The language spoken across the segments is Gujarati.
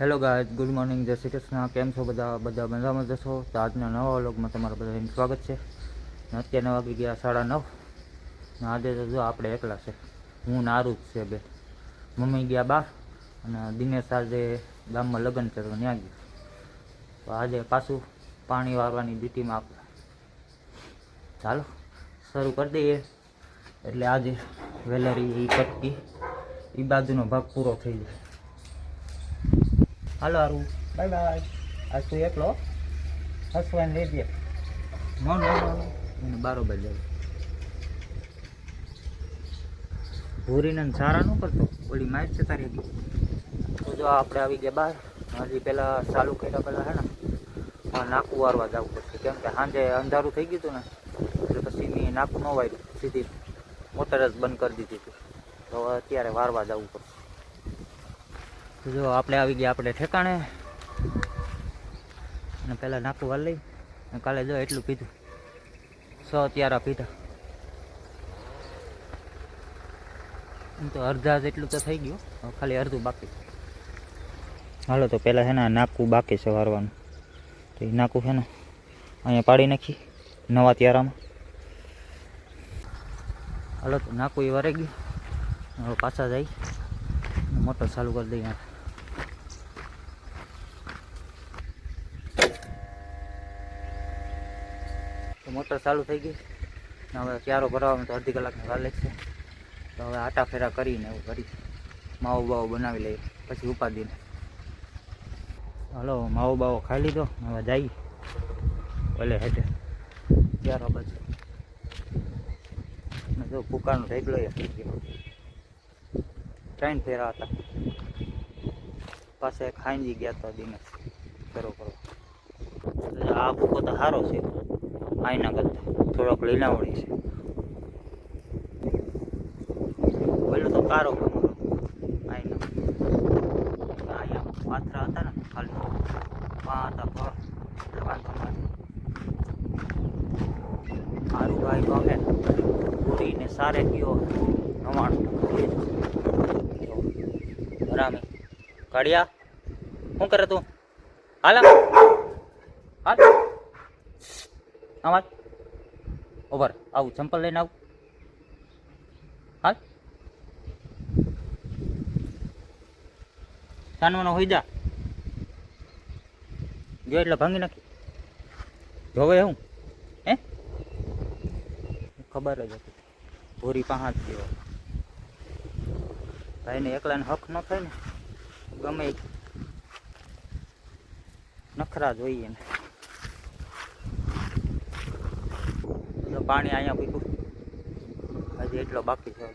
હેલો ગાય ગુડ મોર્નિંગ જય શ્રી કૃષ્ણ. કેમ છો બધા? બધા મજામાં જશો તો આજના નવા વ્લોગમાં તમારા બધાનું સ્વાગત છે. ને અત્યારના વાગી ગયા સાડા નવ. આજે તો જો આપણે એકલા છે. હું નારું જ છે બે. મમ્મી ગયા બહાર અને દિનેશ આજે ગામમાં લગ્ન છે ત્યાં ગયો. તો આજે પાછું પાણી વારવાની ડ્યુટીમાં આપણે ચાલો, શરૂ કરી દઈએ. એટલે આજે વેલેરી એ કટકી એ બાજુનો ભાગ પૂરો થઈ જાય હાલો હારું. Bye bye. તું એકલો હસવાને લેજે નો નો નો એને બારોબર જાય ભૂરીને ને સારા ન કરતો. ઓલી માય છે તારી તો જો આપણે આવી ગયા બહાર હજી પહેલાં ચાલુ કર્યા પહેલાં હે ને આ નાકું વારવા જવું પડશે. કેમ કે સાંજે અંધારું થઈ ગયું હતું ને એટલે પછી મેં નાકું ન વાર્યું. સીધી મોટર જ બંધ કરી દીધી હતી. તો અત્યારે વારવા જવું પડશે. જો આપણે આવી ગયા આપણે ઠેકાણે. અને પહેલાં નાકું વાર લઈ કાલે જો એટલું પીધું. સો ત્યારા પીધા. એમ તો અડધા જેટલું તો થઈ ગયું. ખાલી અડધું બાકી. હાલો તો પહેલાં છે ને નાકું બાકી છે વારવાનું તો એ નાકું છે ને અહીંયા પાડી નાખી નવા ત્યારામાં. હાલો તો નાકું એ વરાઈ ગયું. હવે પાછા જાય મોટર ચાલુ કરી દઈએ તો મોટર ચાલુ થઈ ગઈ. હવે ક્યારો ભરાવામાં તો અડધી કલાકની વાર લાગશે તો હવે આટા ફેરા કરીને એવું કરી માવો બાવો બનાવી લઈએ. પછી ઉપાદીને હલો, માવો બાવો ખાઈ લીધો. હવે જઈ ભલે હેઠે. ક્યારો બાજુ જો પુકારનો ઢેગલો એ થઈ ગયો. ફેરા હતા. પાસે ખાઈ ગયા હતા દિનેશ. કરો કરો આ ભૂકો તો સારો છે. આઈના કરતા થોડોક લીલાવડી છે. પેલો તો કારો આઈના અહીંયા પાથરા હતા ને, ખાલી પા હતા પા એટલે વાંધો નથી સારું ભાઈ ગમે પૂરીને સારે કયો નવાણું કાઢિયા? શું કરે તું? હાલ. હાલ. આમાં ઓવર આવું ચંપલ લઈને આવું. હાલ. સાનવાનો હોઈ જા. જો એટલે ભાંગી નાખી. જોવે હું. હે? ખબર જ હતી. ભૂરી પાંચ જેવો. ભાઈને એકલાને હક ન થાય ને. ગમે નખરા જોઈએ ને પાણી અહીંયા પીધું. હજી એટલો બાકી છે.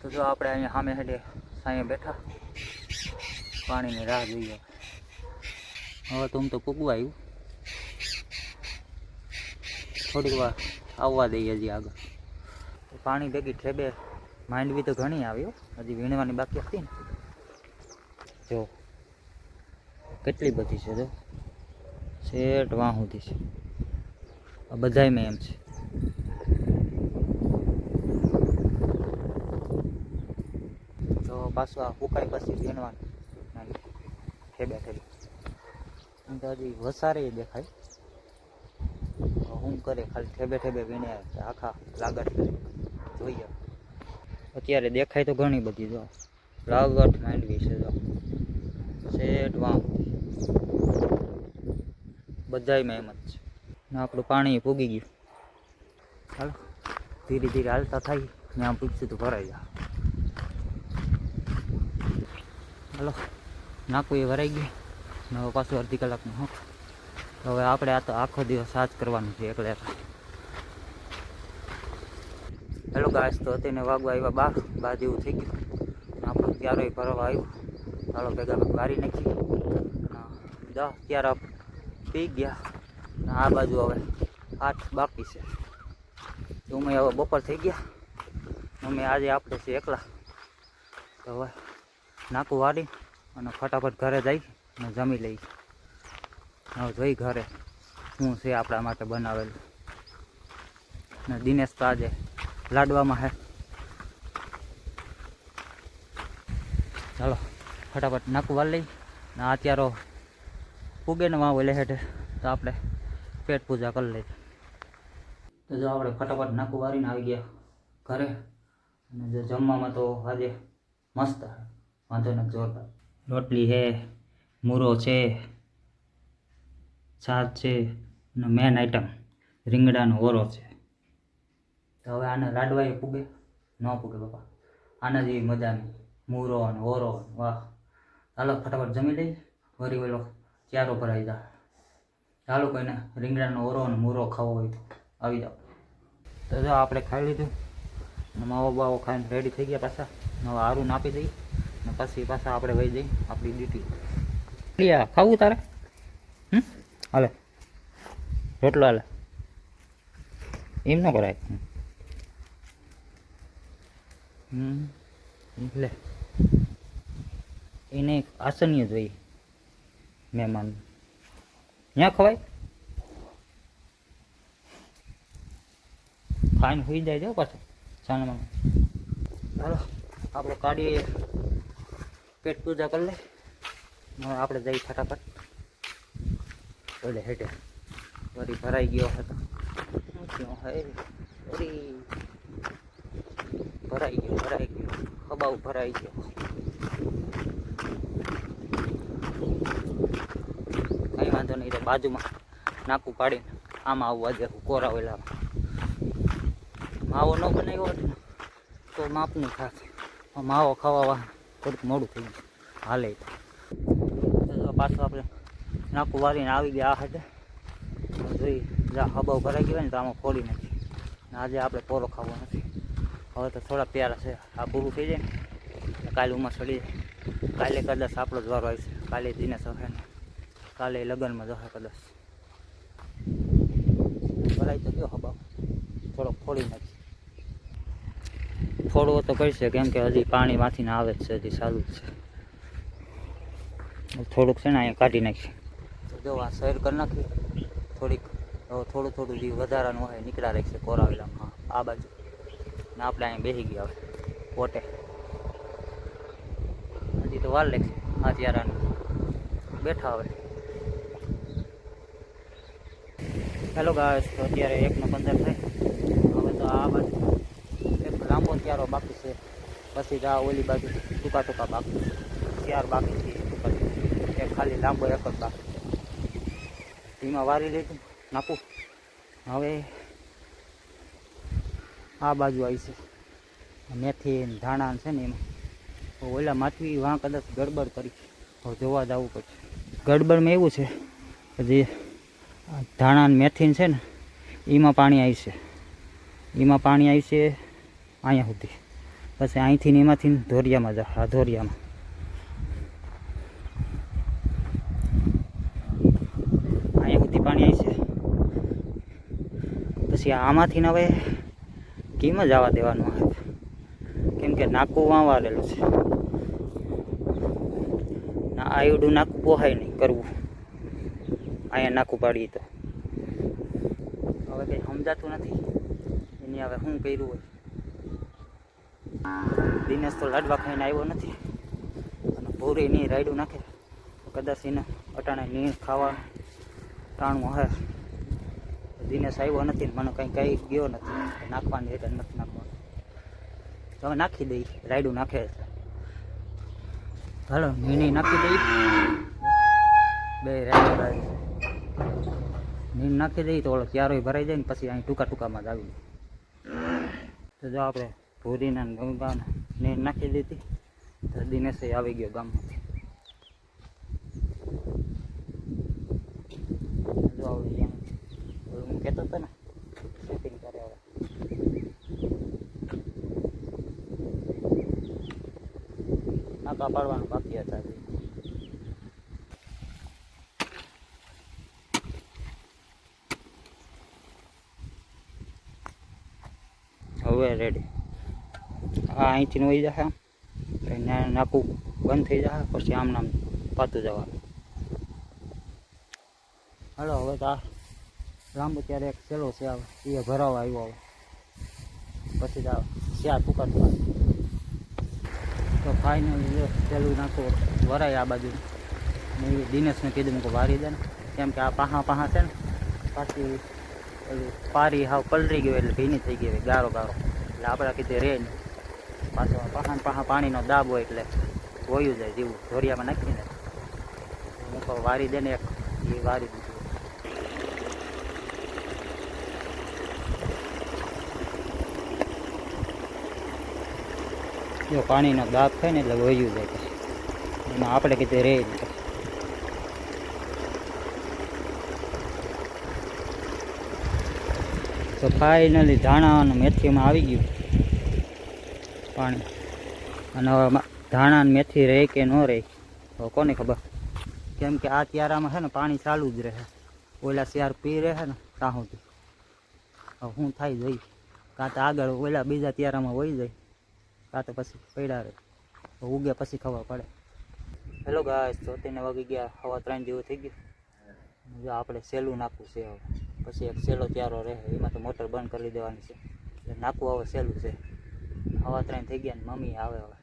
તો જો આપણે અહીંયા સામે હેડે સાંયે બેઠા. પાણીની રાહ જોઈએ. હવે તો તો પૂગવા આવ્યું. થોડીક વાર આવવા દઈએ હજી આગળ. પાણી ભેગી ઠેબે માંડવી તો ઘણી આવ્યો હજી વીણવાની બાકી હતી ને. જો, કેટલી બધી છે જો. શેઠ વાં સુધી છે. આ બધાય એમ છે. તો પાછું આ ફૂકાઈ પછી વીણવાનું. ઠેબે ઠેબે તો હજી વસારે દેખાય. હું કરે ખાલી ઠેબે ઠેબે વીણે આખા લાગટ જોઈએ. અત્યારે દેખાય તો ઘણી બધી જો. લાગટ માંડવી છે જો. શેઠ વાં બધાયમાં એમ જ છે. ને આપણું પાણી પૂગી ગયું. હાલો. ધીરે ધીરે હાલતા થાય. ત્યાં પૂછશું તો ભરાઈ જા હાલો. નાખું એ ભરાઈ ગયું. ને હવે પાછું અડધી કલાકનું હક હવે આપણે આ તો આખો દિવસ આ જ કરવાનું છે એકલે હેલો ગાય તો તેને વાગવા આવ્યા બાર. બાર જેવું થઈ ગયું. આપણું ત્યારો ભરવા આવ્યું. ચાલો ભેગા વારી નાખી. દસ ત્યાર પી ગયા. આ બાજુ હવે આઠ બાકી છે. અમે હવે બપોર થઈ ગયા. અમે આજે આપણે છે એકલા. તો હવે નાકું વાળી અને ફટાફટ ઘરે જઈ અને જમી લઈ. હવે જોઈ ઘરે શું છે આપણા માટે બનાવેલું. ને દિનેશ તો આજે લાડવામાં હે. ચાલો, ફટાફટ નાકું વાળી લઈ. ને આ પૂગે ને વાવ એટલે હેઠે. તો આપણે પેટ પૂજા કરી લઈએ. તો જો આપણે ફટાફટ નાખું વારીને આવી ગયા ઘરે. અને જો જમવામાં તો આજે મસ્ત વાંધો નથી, જોરદાર. રોટલી છે, મૂરો છે છાશ છે, અને મેન આઈટમ રીંગણાનો ઓરો છે. તો હવે આને લાડવાએ પૂગે ન પૂગે બાપા. આના જેવી મજા નહીં મૂરો અને ઓરો. વાહ. ચાલો ફટાફટ જમી લઈ વરી વેલો ચારો ભરાઈ જા ચાલો કોઈને રીંગણાનો ઓરો અને મૂરો ખાવો હોય તો આવી જાઓ. તો જો આપણે ખાઈ લીધું. અને માવો બાવો ખાઈને રેડી થઈ ગયા પાછા. હવે હારું નાપી દઈ ને પછી પાછા આપણે વહી જઈ આપણી ડ્યુટી ખાવું તારે? હમ? હાલે. રોટલો હાલે. એમ ન કરાય. હમ. એટલે એને આસનીય જોઈએ. મહેમાન. ત્યાં ખવાય? ખાઈને સુઈ જાય છે પાછું, સાનામાં. ચાલો આપણે કાઢીએ પેટ પૂજા કરી લે. આપણે જઈ ફટાફટ. ઓલે હેઠે વળી ભરાઈ ગયો હતો. વળી ભરાઈ ગયો ભરાઈ ગયો. ખબાવ ભરાઈ ગયો કંઈ વાંધો નહીં તો બાજુમાં નાકું પાડીને આમાં આવવા દે કોરાવેલા માવો ન બનાવ્યો હોત તો માપનું થાત. માવો ખાવા થોડુંક મોડું થઈ ગયું. હાલે પાછું આપણે નાકું વારીને આવી ગયા આ હાટે. જોઈ જ્યાં હબાવ ભરાઈ ગયો ને તો આમાં ફોડી નથી આજે આપણે પોરો ખાવો નથી. હવે તો થોડા પ્યારા છે. આ પૂરું થઈ જાય ને, કાલે ઉમાં ચડી જાય. કાલે કદાચ આપણો જ વારો આવશે. કાલે દિને હશે ને. કાલે લગ્નમાં જશે કદાચ. ભરાઈ તો ગયો હબાવ થોડોક ફોડી નાખી. ફોડવો તો કરશે કેમ કે હજી પાણીમાંથી ને આવે જ છે, હજી સારું જ છે. થોડુંક છે ને અહીંયા કાઢી નાખી. જો આ સૈર કરી નાખી. થોડીક થોડું થોડું જે વધારાનું હોય નીકળ્યા રહેશે કોરાવેલામાં. આ બાજુ. ને આપણે અહીંયા બેસી ગયા હવે પોટે હજી તો વાર લેશે આ ત્યારાને બેઠા હવે. હેલો ગાય તો અત્યારે એકનો પંદર થાય. હવે તો આ બાજુ એક લાંબો ત્યારો બાકી છે. પછી આ ઓલી બાજુ ટૂંકા ટૂંકા બાકી છે. ત્યાર બાકી છે ટૂંકા ટૂંકા. ખાલી લાંબો એક જ બાકી છે. ધીમા વારી લીધું નાખું. હવે આ બાજુ આવી છે. મેથી ધાણા છે ને એમાં. ઓલા માછવી વાં કદાચ ગડબડ કરી. હવે જોવા જવું પડશે. ગડબડમાં એવું છે, જે ધાણા મેથીન છે ને એમાં પાણી આવશે એમાં પાણી આવશે અહીંયા સુધી. પછી અહીંથી ને એમાંથી ધોરિયામાં જા, આ ધોરિયામાં. અહીંયા સુધી પાણી આવશે પછી આમાંથી હવે કેમ જ આવવા દેવાનું આવે કેમ કે નાકું વાવાલેલું છે. આયુડું નાકું પોહાય નહીં કરવું. અહીંયા નાખું પાડી તો હવે કંઈ સમજાતું નથી. એની હવે શું કર્યું હોય? દિનેશ તો લાડવા ખાઈને આવ્યો નથી. અને ભૂરી નહીં રાયડું નાખે. કદાચ એને અટાણે નીર ખાવા ટાણું હે. દિનેશ આવ્યો નથી મને કંઈ કહી ગયો નથી. નાખવાની એટલે નથી નાખવાનું. હવે નાખી દઈ. રાયડું નાખે છે હાલો નીની નાખી દઈ. બે રાયડું રાયડું નીન નાખી દઈએ તો ક્યારોય ભરાઈ જાય ને પછી અહીં ટૂંકા ટૂંકામાં જ આવી તો જો આપણે ભૂરીના ગંગાને નીમ નાખી દીધી, તો દિનેશ આવી ગયો ગામમાંથી. જો આવી ગયા. હું કહેતો હતો ને શૂટિંગ કરે હવે. નાકા પાડવાનું બાકી હતા હવે રેડી આ અહીંથી વહી જશે આમ. નાખવું બંધ થઈ જશે, પછી આમ નામ પાતું જવાનું. હાલો, હવે તો આ લાંબુ ત્યારે એક સેલો છે આવે એ ભરાવા આવ્યો આવે પછી તો શિયા ટૂંકા તો ફાઇનલ પેલું નાખો, વરાય આ બાજુ. એ દિનેશને કીધું મૂકો વારી દે ને. કેમ કે આ પાહા પાહા છે ને પાછી પારી હાવ પલરી ગયો, એટલે ભીની થઈ ગઈ ગારો ગારો. એટલે આપણે કીધું રે નહીં પાછો પાછા ને પાણીનો દાબ હોય એટલે વયું જાય જેવું, ધોરિયામાં નાખીને. મૂકો, વારી દે ને એક, એ વારી દીધું. જો પાણીનો દાબ થાય ને એટલે વયું જાય પછી. એમાં આપણે કીધું રે નહીં પછી. તો ફાઇનલી ધાણા અને મેથીમાં આવી ગયું. પાણી અને હવે ધાણા અને મેથી રહે કે ન રહે તો કોને ખબર? કેમ કે આ ત્યારામાં છે ને પાણી ચાલુ જ રહે. ઓલા શિયાર પી રહે ને ત્યાં સુધી. હવે શું થાય જોઈ કાં તો આગળ ઓલા બીજા ત્યારામાં વહી જાય કાં તો પછી પડ્યા રહે. ઉગે પછી ખબર પડે. હેલો ગાય તેને વાગી ગયા. હવા ત્રણ જેવું થઈ ગયું. જો આપણે સહેલું નાખવું છે હવે. પછી એક સેલો ચારો રહે એમાં તો મોટર બંધ કરી દેવાની છે. એટલે નાખવું હવે સહેલું છે. હવા ત્રણ થઈ ગયા ને મમ્મી આવે હવે.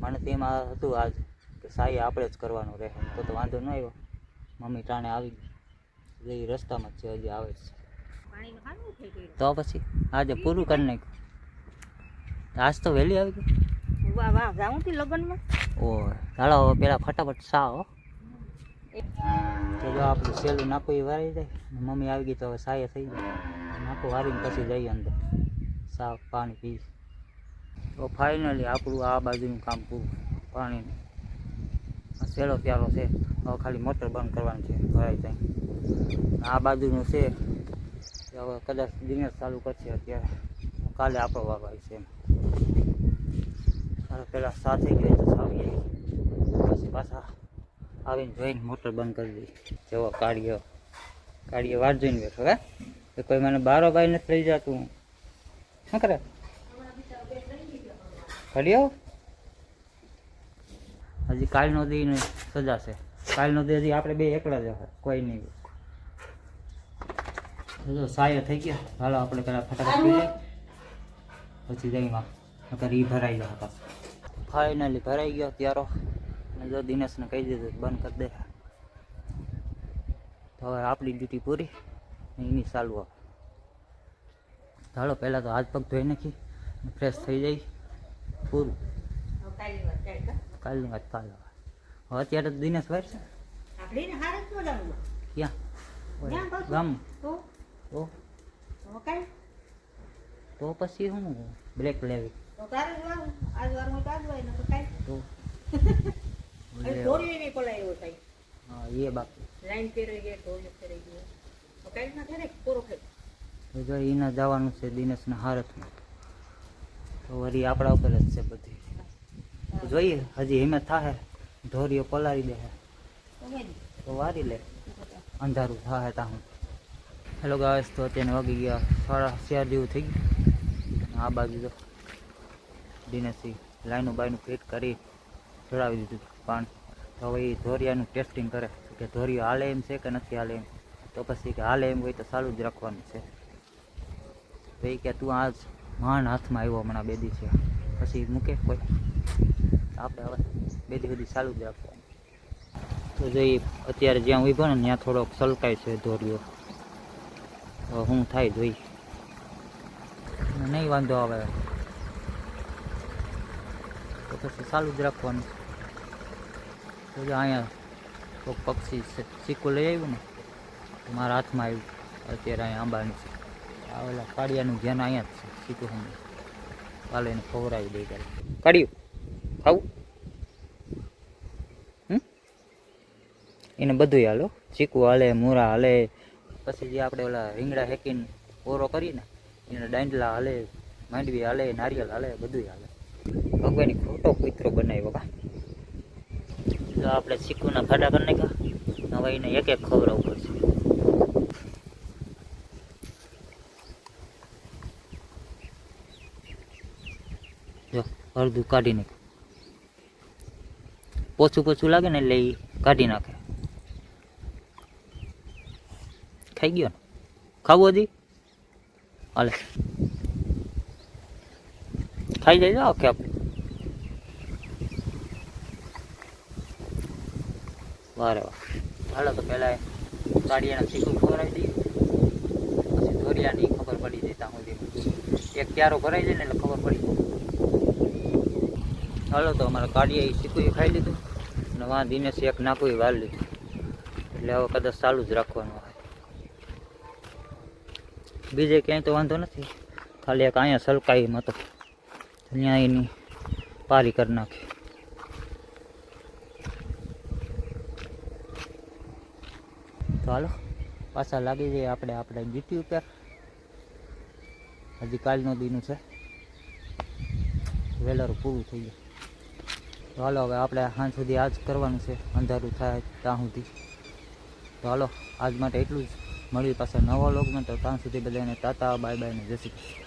મને તો એમાં હતું આજ કે સાહી આપણે જ કરવાનું રહે. તો તો વાંધો ન આવ્યો. મમ્મી ટાણે આવી ગઈ. એ રસ્તામાં જ છે હજી આવે છે. તો પછી આજે પૂરું કરી નાખ્યું. આજ તો વહેલી આવી ગઈ. વાહ વાહ. જાઉં લગ્નમાં? ઓ ચાલો હવે પેલા ફટાફટ સા તો આપણું સહેલું નાખું એ વારી જાય મમ્મી આવી ગઈ તો હવે સાય થઈ જાય. નાખું વારીને પછી જઈએ અંદર. સાફ પાણી પી તો ફાઇનલી આપણું આ બાજુનું કામ પૂરું. પાણીનું. સેલો પ્યારો છે. હવે ખાલી મોટર બંધ કરવાની છે. ભરાઈ જાય. આ બાજુનું છે. હવે કદાચ દિનેશ ચાલુ કરશે અત્યારે. કાલે આપણો વાગ છે એમ. પહેલાં સાથે ગઈ તો આવીએ પછી પાછા આવીને જોઈને મોટર બંધ કરી દઈ જેવો કાઢીએ કાઢીએ વાર જોઈને બેઠો, હે? તો કોઈ મને બારો બાઈ નથી લઈ જતું. શું કરે? કાઢ્યો હજી કાલનો દી સજા છે. કાલનો દી હજી આપણે બે એકલા જ કોઈ નહીં. જો, સાયો થઈ ગયો. હાલો, આપણે પેલા ફટાફટ પી પછી જઈમાં. નકર એ ભરાઈ ગયો પાછું. ફાઇનલી ભરાઈ ગયો ત્યારો જો દિનેશને કહી દીધું કે બંધ કરી દે. તો હવે આપણી ડ્યુટી પૂરી. ને એની ચાલુ હવે. ચાલો પહેલાં તો હાથ પગ ધોઈ નાખી ફ્રેશ થઈ જાય પૂરું. કાલની વાત ચાલ કા? કાલની વાત કાલ હવે. હવે અત્યારે તો દિનેશ વાર છે. આપણે ને હારે જ બોલાવું ક્યાં? ક્યાં પાછું? ગામ? તો? તો? તો કાંઈ તો પછી શું બ્રેક લેવી. તો તારે જ વારું આજ વાર હું તાજ હોય ને તો કાંઈ તો? પલાય થાય હા. એ બાકી. લાઈન ફેરવી ગઈ ઢોળી ફેરવી ગયો તો કાંઈ ના થાય ને? પૂરો થાય તો જો એને જવાનું છે દિનેશના હારથમાં તો વળી આપણા ઉપર જ છે બધી. જોઈએ હજી હિંમત થાય ધોરીઓ પલાળી દે તો. તો વારી લે. અંધારું થાય ત્યાં હેલો ગાઈસ તો અત્યારે વાગી ગયા સાડા ચાર જેવું થઈ ગયું. આ બાજુ તો દિનેશી લાઈનું બાઈનું ફિટ કરી ચડાવી દીધું પાણી હવે એ ધોરિયાનું ટેસ્ટિંગ કરે કે ધોરિયો હાલે એમ છે કે નથી હાલે એમ? તો પછી કે હાલે એમ હોય તો સારું જ રાખવાનું છે. તો એ કે તું આજ માંડ હાથમાં આવ્યો હમણાં બેદી છે. પછી મૂકે કોઈ. આપણે હવે બેદી બધી સારું જ રાખવાનું. તો જોઈએ અત્યારે જ્યાં ઊભો ને ત્યાં થોડોક સલકાય છે ધોરિયો. તો હું થાય જોઈ. નહીં વાંધો આવે. તો પછી ચાલુ જ રાખવાનું. તો અહીંયા કોઈક પક્ષી ચીકુ લઈ આવ્યું ને મારા હાથમાં આવ્યું. અત્યારે અહીંયા આંબાની છે. આ ઓલા કાળિયાનું ધ્યાન અહીંયા જ છે, ચીકુ હું કાલે એને ખવડાવી દઈ કાલે કાઢ્યું ખાવું? એને બધું હાલો. ચીકુ હાલે, મૂરા હાલે. પછી જે આપણે ઓલા રીંગણા હેકીને ઓરો કરીને, એને દાંડલા હાલે, માંડવી હાલે, નારિયેલ હાલે બધું હાલે. ભગવાનની ખોટો કૂતરો બનાવ્યો, કા. જો આપણે ચીકુના ખાડા કરી નાખ્યા. હવે એને એક એક ખવડાવવું પડશે. જો, અડધું કાઢી નાખ્યું. પોછું પોચું લાગે ને એટલે એ કાઢી નાખે. ખાઈ ગયો ને? ખાવું હજી? હાલે. ખાઈ જાય આખે આપણે. વાહ હાલો તો પહેલાં કાળિયાના શીખું ખવડાવી દઈએ પછી દોરિયાની ખબર પડી જાય ત્યાં સુધી. એક ક્યારો ભરાઈ જાય ને એટલે ખબર પડી હાલો તો અમારે કાઢીએ શીખું ખાઈ લીધું. અને વાં ધીમે એક નાખું વાર લીધું એટલે હવે કદાચ ચાલુ જ રાખવાનું હોય. બીજે ક્યાંય તો વાંધો નથી. ખાલી એક અહીંયા સલકાઈ હતો ત્યાં એની પારી કરી નાખી. તો હાલો, પાછા લાગી જઈએ આપણે આપણે ડ્યુટી ઉપર હજી કાલનો દીનું છે. વેલર પૂરું થઈ ગયું. તો હાલો હવે આપણે સાંજ સુધી આજ કરવાનું છે. અંધારું થાય ત્યાં સુધી. તો હાલો, આજ માટે એટલું જ. મળ્યું પાછા નવા લોગમાં તો ત્યાં સુધી બધાને તાતા બાય બાય ને કૃષ્ણ.